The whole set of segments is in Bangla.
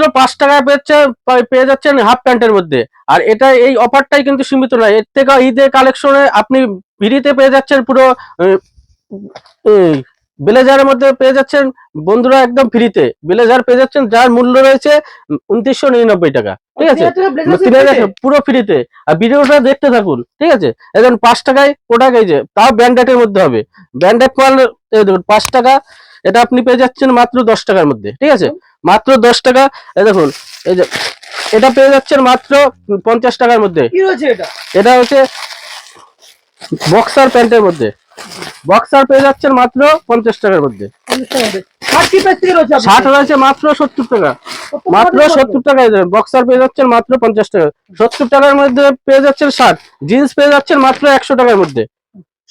মাত্র পাঁচ টাকায় পেয়েছে পেয়ে যাচ্ছেন হাফ প্যান্টের মধ্যে। আর এটা এই অফারটাই কিন্তু সীমিত নয় এর থেকে ঈদের কালেকশনে আপনি ফ্রিতে পেয়ে যাচ্ছেন পুরো ব্লেজারের মধ্যে পেয়ে যাচ্ছেন বন্ধুরা একদম ফ্রিতে। ব্লেজার পেয়ে যাচ্ছেন যার মূল্য রয়েছে উনত্রিশশো নিরানব্বই টাকা ঠিক আছে? পুরো ফ্রিতে। আর ভিডিওটা দেখতে থাকুন ঠিক আছে? এখন পাঁচ টাকায় প্রোডাক্ট এই যে তাও ব্র্যান্ডেডের মধ্যে হবে। ব্র্যান্ডেড মাল পাঁচ টাকা এটা আপনি পেয়ে যাচ্ছেন মাত্র দশ টাকার মধ্যে ঠিক আছে? মাত্র দশ টাকা দেখুন এই যে এটা পেয়ে যাচ্ছেন মাত্র পঞ্চাশ টাকার মধ্যে। এটা? হচ্ছে বক্সার প্যান্টের মধ্যে। বক্সার পেয়ে যাচ্ছেন মাত্র পঞ্চাশ টাকার মধ্যে। ষাট রয়েছে মাত্র সত্তর টাকা। মাত্র সত্তর। টাকায় বক্সার পেয়ে যাচ্ছেন মাত্র পঞ্চাশ টাকা। সত্তর টাকার মধ্যে পেয়ে যাচ্ছেন ষাট। জিন্স পেয়ে যাচ্ছেন মাত্র একশো টাকার মধ্যে।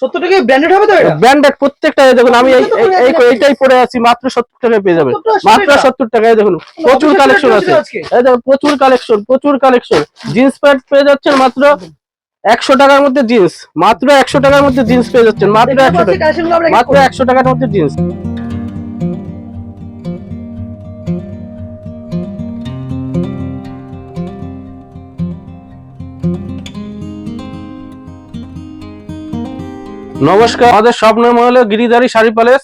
সত্তর টাকা ব্র্যান্ডেড হবে তো এটা? ব্র্যান্ডেড প্রত্যেকটা দেখুন আমি এই এই- এই এইটাই পরে আছি মাত্র সত্তর টাকায় পেয়ে যাবেন। 70 মাত্র টাকা? সত্তর টাকায় দেখুন প্রচুর কালেকশন আছে। এই দেখুন প্রচুর কালেকশন প্রচুর কালেকশন জিন্স প্যান্ট পেয়ে যাচ্ছেন মাত্র একশো টাকার মধ্যে জিন্স মাত্র একশো টাকার মধ্যে জিন্স পেয়ে যাচ্ছেন মাত্র একশো টাকা। মাত্র একশো টাকার মধ্যে জিন্স নমস্কার, আমাদের স্বপ্ন মহলে গিরিধারী শাড়ি প্যালেস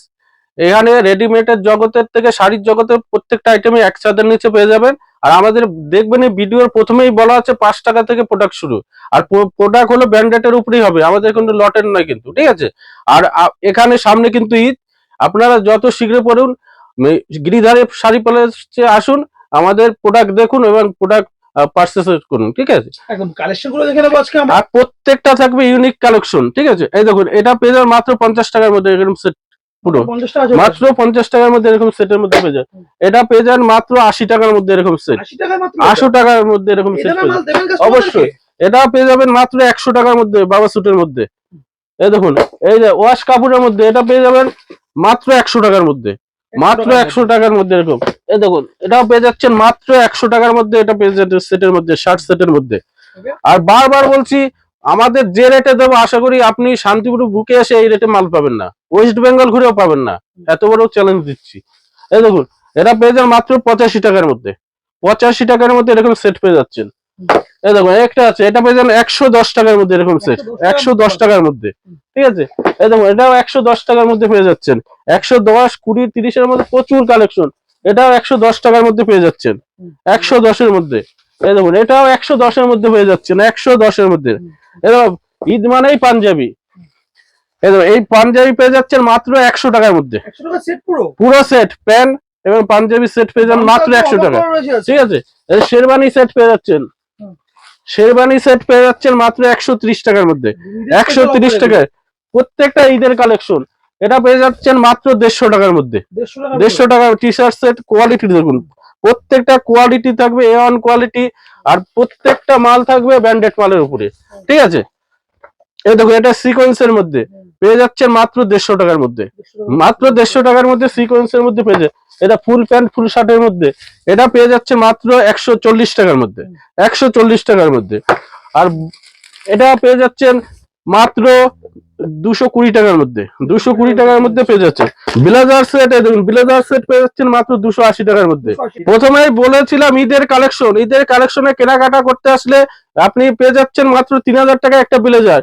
এখানে রেডিমেডের জগতের থেকে শাড়ির জগতের প্রত্যেকটা আইটেমই এক ছাদের নিচে পেয়ে যাবেন। আর আমাদের দেখবেন এই ভিডিওর প্রথমেই বলা আছে পাঁচ টাকা থেকে প্রোডাক্ট শুরু। আর প্রোডাক্ট হলো ব্র্যান্ডেডের উপরেই হবে, আমাদের কিন্তু লটের নয় কিন্তু, ঠিক আছে? আর এখানে সামনে কিন্তু ঈদ। আপনারা যত শীঘ্র পড়ুন গিরিধারী শাড়ি প্যালেসে আসুন, আমাদের প্রোডাক্ট দেখুন এবং প্রোডাক্ট পারচেস করুন ঠিক আছে? একদম কালেকশনগুলো দেখে নেব আজকে আমরা। আর প্রত্যেকটা থাকবে ইউনিক কালেকশন ঠিক আছে? এই দেখুন এটা পেয়ে যাবেন মাত্র পঞ্চাশ টাকার মধ্যে এরকম সেট পুরো। মাত্র পঞ্চাশ টাকার মধ্যে। এরকম সেটের মধ্যে পেয়ে যান এটা পেয়ে যান মাত্র আশি টাকার মধ্যে এরকম সেট আশি টাকা মাত্র আশো টাকার মধ্যে এরকম সেট দেবেন customer অবশ্যই। এটা পেয়ে যাবেন মাত্র একশো টাকার মধ্যে বাবা স্যুটের মধ্যে। এই দেখুন এই যে ওয়াশ কাপড়ের মধ্যে এটা পেয়ে যাবেন মাত্র একশো টাকার মধ্যে? মাত্র একশো টাকার মধ্যে এরকম। এই দেখুন এটাও পেয়ে যাচ্ছেন মাত্র একশো টাকার মধ্যে এটা পেয়ে যাচ্ছে সেটের মধ্যে শার্ট সেটের মধ্যে। আর বারবার বলছি আমাদের যে রেটে দেবো আশা করি আপনি শান্তিপুর বুকে এসে এই রেটে মাল পাবেন না। ওয়েস্ট বেঙ্গল ঘুরেও পাবেন না। এত বড় চ্যালেঞ্জ দিচ্ছি। এই দেখুন এটা পেয়ে যান মাত্র পঁচাশি টাকার মধ্যে। পঁচাশি টাকার মধ্যে এরকম সেট পেয়ে যাচ্ছেন। এই দেখুন একটা আছে এটা পেয়ে যান একশো দশ টাকার মধ্যে এরকম সেট একশো দশ টাকার মধ্যে ঠিক আছে? এই এটাও একশো দশ টাকার মধ্যে পেয়ে যাচ্ছেন। একশো দশ কুড়ি তিরিশের মধ্যে প্রচুর কালেকশন এটাও একশো দশ টাকার মধ্যে পেয়ে যাচ্ছেন। একশো দশের মধ্যে এই দেখুন এটাও একশো দশের মধ্যে পেয়ে যাচ্ছেন একশো দশের মধ্যে। এরকম ঈদ মানেই পাঞ্জাবি। এই এই পাঞ্জাবি পেয়ে যাচ্ছেন মাত্র একশো টাকার মধ্যে। পুরো? সেট প্যান্ট এবং পাঞ্জাবি সেট পেয়ে যান মাত্র একশো টাকা। ঠিক আছে? শেরবানি সেট পেয়ে যাচ্ছেন। শেরবানি সেট পেয়ে যাচ্ছেন মাত্র একশো ত্রিশ টাকার মধ্যে। একশো তিরিশ টাকায়। প্রত্যেকটা ঈদের কালেকশন এটা পেয়ে যাচ্ছেন মাত্র দেড়শো টাকার মধ্যে। দেড়শো টাকা দেড়শো টাকা টি শার্ট সেট কোয়ালিটি দেখুন। প্রত্যেকটা কোয়ালিটি থাকবে এ ওয়ান কোয়ালিটি আর প্রত্যেকটা মাল থাকবে ব্র্যান্ডেড মালের উপরে। ঠিক আছে? এই দেখুন এটা সিকোয়েন্সের মধ্যে। পেয়ে যাচ্ছেন মাত্র দেড়শো টাকার মধ্যে। মাত্র দেড়শো টাকার মধ্যে সিকোয়েন্সের মধ্যে পেয়ে যায় এটা ফুল প্যান্ট, ফুল শার্টের মধ্যে। এটা পেয়ে যাচ্ছে মাত্র একশো চল্লিশ টাকার মধ্যে। একশো চল্লিশ টাকার মধ্যে। আর এটা পেয়ে যাচ্ছেন মাত্র দুশো কুড়ি টাকার মধ্যে দুশো কুড়ি টাকার মধ্যে পেয়ে যাচ্ছেন। ব্লেজার সেট দেখুন ব্লেজার সেট পেয়ে যাচ্ছেন মাত্র দুশো আশি টাকার মধ্যে। প্রথমেই বলেছিলাম ঈদের কালেকশন ঈদের কালেকশনে কেনাকাটা করতে আসলে আপনি পেয়ে যাচ্ছেন মাত্র তিন হাজার টাকা একটা ব্লেজার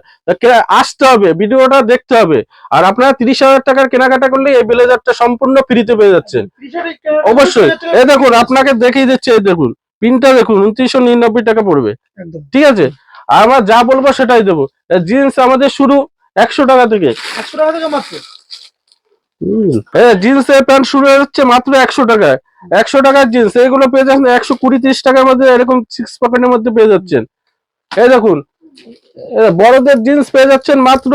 আসতে হবে ভিডিওটা দেখতে হবে। আর আপনারা তিরিশ হাজার টাকার কেনাকাটা করলে এই ব্লেজারটা সম্পূর্ণ ফ্রিতে পেয়ে যাচ্ছেন। অবশ্যই এই দেখুন আপনাকে দেখিয়ে দিচ্ছে এই দেখুন পিনটা দেখুন উনত্রিশশো নিরানব্বই টাকা পড়বে। ঠিক আছে? আমরা যা বলব সেটাই দেবো। জিন্স আমাদের শুরু একশো টাকা থেকে। একশো টাকা থেকে মাত্র? জিন্স প্যান্ট শুরু হচ্ছে মাত্র একশো টাকায়। একশো টাকার জিন্স এগুলো পেয়ে যাচ্ছেন একশো কুড়ি তিরিশ টাকার মধ্যে এরকম সিক্স পকেটের মধ্যে পেয়ে যাচ্ছেন। এই দেখুন বড়দের জিন্স পেয়ে যাচ্ছেন মাত্র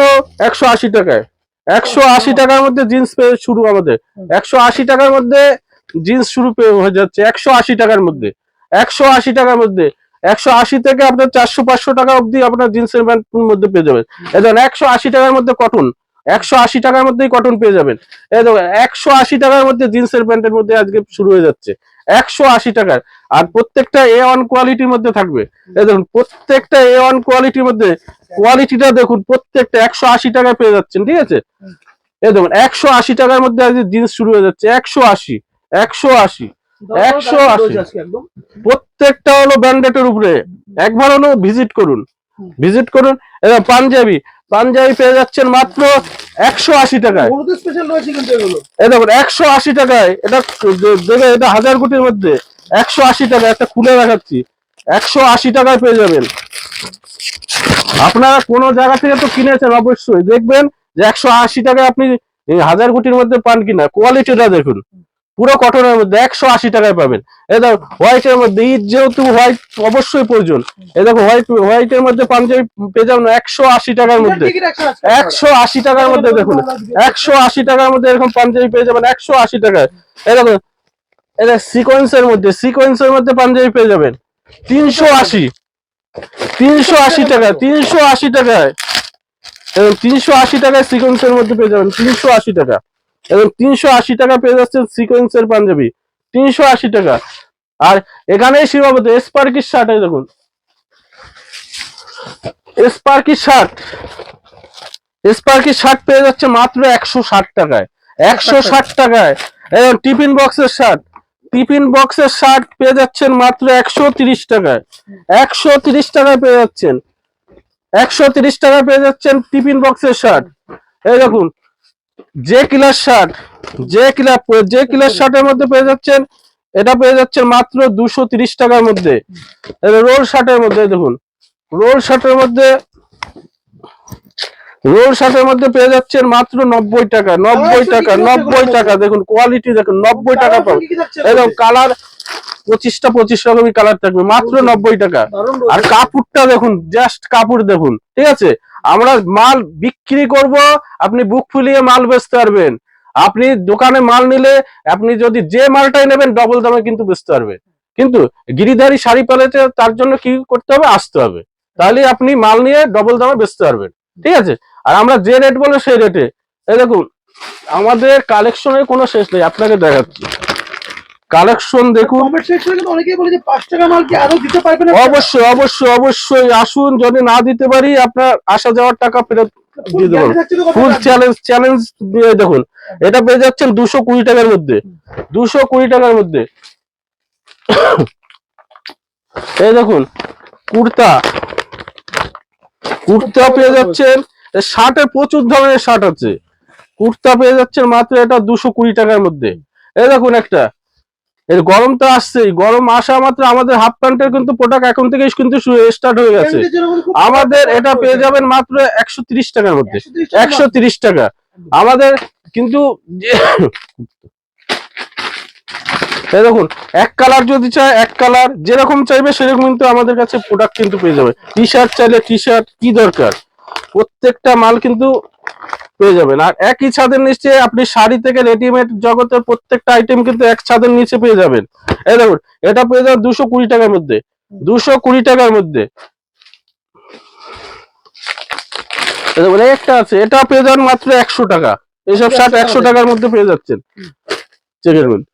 একশো আশি টাকায়। একশো আশি টাকার মধ্যে জিন্স পেয়ে শুরু আমাদের। একশো আশি টাকার মধ্যে জিন্স শুরু হয়ে যাচ্ছে একশো আশি টাকার মধ্যে। একশো আশি টাকার মধ্যে একশো আশি থেকে আপনার চারশো পাঁচশো টাকা অবধি আপনার জিন্সের প্যান্টের মধ্যে পেয়ে যাবেন। দেখুন, একশো আশি টাকার মধ্যে কটন একশো আশি টাকার মধ্যেই কটন পেয়ে যাবেন। এই একশো আশি টাকার মধ্যে জিন্সের প্যান্টের মধ্যে আজকে শুরু হয়ে যাচ্ছে। একশো আশি টাকার। আর প্রত্যেকটা এ ওয়ান কোয়ালিটির মধ্যে থাকবে। এই দেখুন, প্রত্যেকটা এ ওয়ান কোয়ালিটির মধ্যে কোয়ালিটিটা দেখুন, প্রত্যেকটা একশো আশি টাকায় পেয়ে যাচ্ছেন, ঠিক আছে? এই দেখুন, একশো আশি টাকার মধ্যে আজকে জিন্স শুরু হয়ে যাচ্ছে। একশো আশি একশো আশি। একশো আশি। প্রত্যেকটা হলো ব্র্যান্ডেডের উপরে। একবার হলো ভিজিট করুন। ভিজিট করুন। এবার পাঞ্জাবি। পাঞ্জাবি পেয়ে যাচ্ছেন মাত্র একশো আশি টাকায়। এই দেখুন একশো আশি টাকায়। এটা দে- দেবে এটা হাজার কোটির মধ্যে। একশো আশি টাকা একটা খুলে দেখাচ্ছি। একশো আশি টাকায় পেয়ে যাবেন। আপনারা কোন জায়গা থেকে তো কিনেছেন অবশ্যই। দেখবেন যে একশো আশি টাকায় আপনি হাজার কোটির মধ্যে পান কিনা। কোয়ালিটিটা দেখুন। পুরো কটনের মধ্যে একশো আশি টাকায় পাবেন। এই দেখো হোয়াইটের মধ্যে ঈদ যেহেতু হোয়াইট অবশ্যই প্রয়োজন। এই দেখো হোয়াইট হোয়াইটের মধ্যে পাঞ্জাবি পেয়ে যাবেন একশো আশি টাকার মধ্যে। একশো আশি টাকার মধ্যে দেখুন একশো আশি টাকার মধ্যে এরকম পাঞ্জাবি পেয়ে যাবেন একশো আশি টাকায়। এই দেখুন এটা সিকোয়েন্সের মধ্যে সিকোয়েন্সের মধ্যে পাঞ্জাবি পেয়ে যাবেন। তিনশো আশি তিনশো আশি টাকা তিনশো আশি টাকায়। তিনশো আশি টাকায় সিকোয়েন্সের মধ্যে পেয়ে যাবেন তিনশো আশি টাকা। এবং তিনশো আশি টাকা পেয়ে যাচ্ছেন সিকোয়েন্সের পাঞ্জাবি। তিনশো আশি টাকা। আর এখানেই সীমাবদ্ধ স্পার্কির শার্ট এই দেখুন। স্পার্কির শার্ট স্পার্কি শার্ট পেয়ে যাচ্ছে মাত্র একশো ষাট টাকায়। একশো ষাট টাকায়। এবং টিফিন বক্সের শার্ট টিফিন বক্সের শার্ট পেয়ে যাচ্ছেন মাত্র একশো তিরিশ টাকায়। একশো তিরিশ টাকায় পেয়ে যাচ্ছেন। একশো তিরিশ টাকায় পেয়ে যাচ্ছেন টিফিন বক্সের শার্ট এই দেখুন। যে কিলার শার্ট যে কিলার যে কিলার শার্টের মধ্যে পেয়ে যাচ্ছেন এটা পেয়ে যাচ্ছেন মাত্র দুশো তিরিশ টাকার মধ্যে। রোল শার্টের মধ্যে দেখুন রোল শার্টের মধ্যে রোল শার্টের মধ্যে পেয়ে যাচ্ছেন মাত্র নব্বই টাকা নব্বই টাকা নব্বই টাকা দেখুন কোয়ালিটি দেখুন নব্বই টাকা পাবেন। এরকম কালার পঁচিশটা পঁচিশ রকমই কালার থাকবে মাত্র নব্বই টাকা। আর কাপড়টা দেখুন জাস্ট কাপড় দেখুন ঠিক আছে? আমরা মাল বিক্রি করব, আপনি বুক ফুলিয়ে মাল বেচতে পারবেন। আপনি দোকানে মাল নিলে আপনি যদি যে মালটাই নেবেন ডবল দামে কিন্তু বেচতে পারবেন। কিন্তু গিরিধারী শাড়ি পালাতে তার জন্য কি করতে হবে? আসতে হবে। তাহলে আপনি মাল নিয়ে ডবল দামে বেচতে পারবেন। ঠিক আছে? আর আমরা যে রেট বলে সেই রেটে এই দেখুন, আমাদের কালেকশনের কোনো শেষ নেই। আপনাকে দেখাচ্ছি। কালেকশন দেখুন। অবশ্যই অবশ্যই অবশ্যই আসুন যদি না দিতে পারি আপনার আসা যাওয়ার টাকা ফেরত ফুল দিয়ে চ্যালেঞ্জ চ্যালেঞ্জ দেখুন। এটা পেয়ে যাচ্ছেন দুশো কুড়ি টাকার মধ্যে। দুশো কুড়ি টাকার মধ্যে। এই দেখুন কুর্তা। কুর্তা পেয়ে যাচ্ছেন শার্টে প্রচুর ধরনের শার্ট আছে। কুর্তা পেয়ে যাচ্ছেন মাত্র এটা দুশো কুড়ি টাকার মধ্যে। এই দেখুন একটা। এর গরম তো আসছেই গরম আসা মাত্র আমাদের হাফ প্যান্টের কিন্তু প্রোডাক্ট এখন থেকেই কিন্তু স্টার্ট হয়ে গেছে। আমাদের এটা পেয়ে যাবেন মাত্র একশো তিরিশ টাকার মধ্যে। একশো তিরিশ টাকা। আমাদের কিন্তু এই দেখুন এক কালার যদি চায় এক কালার যেরকম চাইবে সেরকম কিন্তু আমাদের কাছে প্রোডাক্ট কিন্তু পেয়ে যাবে। টি শার্ট চাইলে টি শার্ট কি দরকার? প্রত্যেকটা মাল কিন্তু পেয়ে যাবেন। আর একই ছাদের নিচে আপনি শাড়ি থেকে রেডিমেড জগতের প্রত্যেকটা আইটেম কিন্তু এক ছাদের নিচে পেয়ে যাবেন। এই দেখুন এটা পেয়ে যাবেন দুশো কুড়ি টাকার মধ্যে। দুশো কুড়ি টাকার মধ্যে। একটা আছে এটা পেয়ে যাবেন মাত্র একশো টাকা। এইসব শার্ট একশো টাকার মধ্যে পেয়ে যাচ্ছেন। চেকের মধ্যে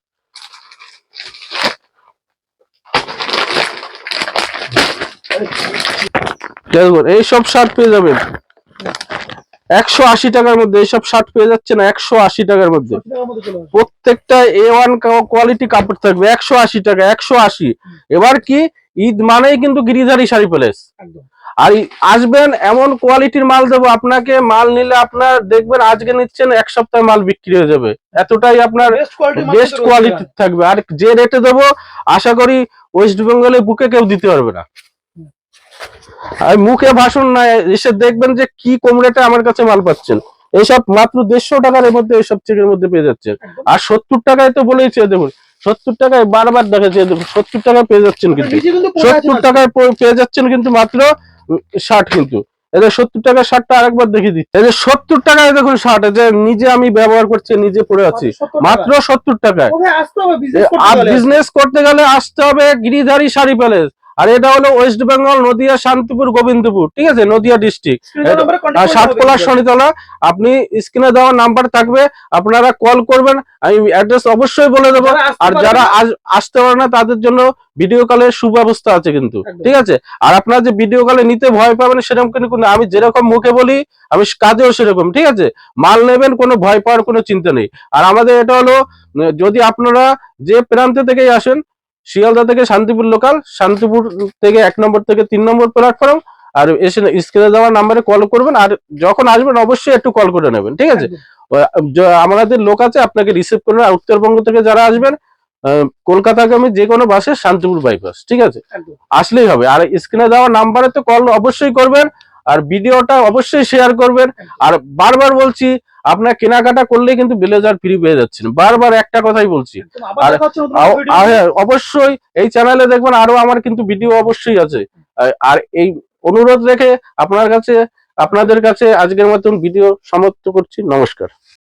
এইসব শার্ট পেয়ে যাবেন। একশো আশি টাকার মধ্যে এইসব শার্ট পেয়ে যাচ্ছে না একশো আশি টাকার মধ্যে। 80 টাকার মধ্যে চলে আসবে। প্রত্যেকটা এ ওয়ান কোয়ালিটি কাপড় থাকবে একশো আশি টাকা একশো আশি। এবার কি ঈদ মানেই কিন্তু গিরিধারী শাড়ি প্যালেস আর আসবেন এমন কোয়ালিটির মাল দেবো আপনাকে মাল নিলে আপনার দেখবেন আজকে নিচ্ছেন এক সপ্তাহে মাল বিক্রি হয়ে যাবে। এতটাই আপনার বেস্ট কোয়ালিটি থাকবে। আর যে রেটে দেবো আশা করি ওয়েস্ট বেঙ্গলে বুকে কেউ দিতে পারবে না। আর মুখে ভাষণ না এসে দেখবেন যে কি কম রেটে আমার কাছে মাল পাচ্ছেন। এইসব মাত্র দেড়শো টাকার মধ্যে এইসব চেকের মধ্যে পেয়ে যাচ্ছেন। আর সত্তর টাকায় তো বলেইছে দেখুন সত্তর টাকায় বারবার দেখাচ্ছে দেখুন সত্তর টাকায় পেয়ে যাচ্ছেন কিন্তু। সত্তর টাকায় পেয়ে যাচ্ছেন কিন্তু মাত্র ষাট কিন্তু। এদের সত্তর টাকার শার্টটা আরেকবার দেখিয়ে দিচ্ছি। এদের সত্তর টাকায় দেখুন শার্ট যে নিজে আমি ব্যবহার করছি নিজে পরে আছি। মাত্র সত্তর টাকায়। আর বিজনেস করতে গেলে আসতে হবে গিরিধারী শাড়ি প্যালেস আর এটা হলো ওয়েস্ট বেঙ্গল নদিয়া শান্তিপুর গোবিন্দপুর ঠিক আছে? নদিয়া ডিস্ট্রিক্ট স্ক্রিনের নাম্বারে আর কন্ট্যাক্ট সাতকোলা শনিতলা আপনি স্ক্রিনে দেওয়া নাম্বার থাকবে আপনারা কল করবেন আমি অ্যাড্রেস অবশ্যই বলে দেবো। আর যারা আসতে পারে না তাদের জন্য ভিডিও কলের সুব্যবস্থা আছে কিন্তু ঠিক আছে? আর আপনারা যে ভিডিও কলে নিতে ভয় পাবেন সেরকম কিন্তু আমি যেরকম মুখে বলি আমি কাজেও সেরকম ঠিক আছে? মাল নেবেন কোনো ভয় পাওয়ার কোনো চিন্তা নেই। আর আমাদের এটা হলো যদি আপনারা যে প্রান্ত থেকেই আসেন শিয়ালদা থেকে শান্তিপুর লোকাল শান্তিপুর থেকে এক নম্বর থেকে তিন নম্বর প্ল্যাটফর্ম আর এসে স্ক্রিনে দেওয়া নাম্বারে কল করবেন আর যখন আসবেন অবশ্যই একটু কল করে নেবেন ঠিক আছে? আমাদের লোক আছে আপনাকে রিসিভ করবেন আর উত্তরবঙ্গ থেকে যারা আসবেন কলকাতাগামী যে কোনো বাসে শান্তিপুর বাইপাস ঠিক আছে? আসলেই হবে আর স্ক্রিনে দেওয়া নাম্বারে তো কল অবশ্যই করবেন আর ভিডিওটা অবশ্যই শেয়ার করবেন। আর বারবার বলছি আপনার কেনাকাটা করলে কিন্তু ব্লেজার ফ্রি পেয়ে যাচ্ছেন। বারবার একটা কথাই বলছি। আর- হ্যাঁ, অবশ্যই এই চ্যানেলে দেখবেন আরও আমার কিন্তু ভিডিও অবশ্যই আছে। আর- আর এই অনুরোধ রেখে আপনার কাছে আপনাদের কাছে আজকের মতন ভিডিও সমাপ্ত করছি। নমস্কার।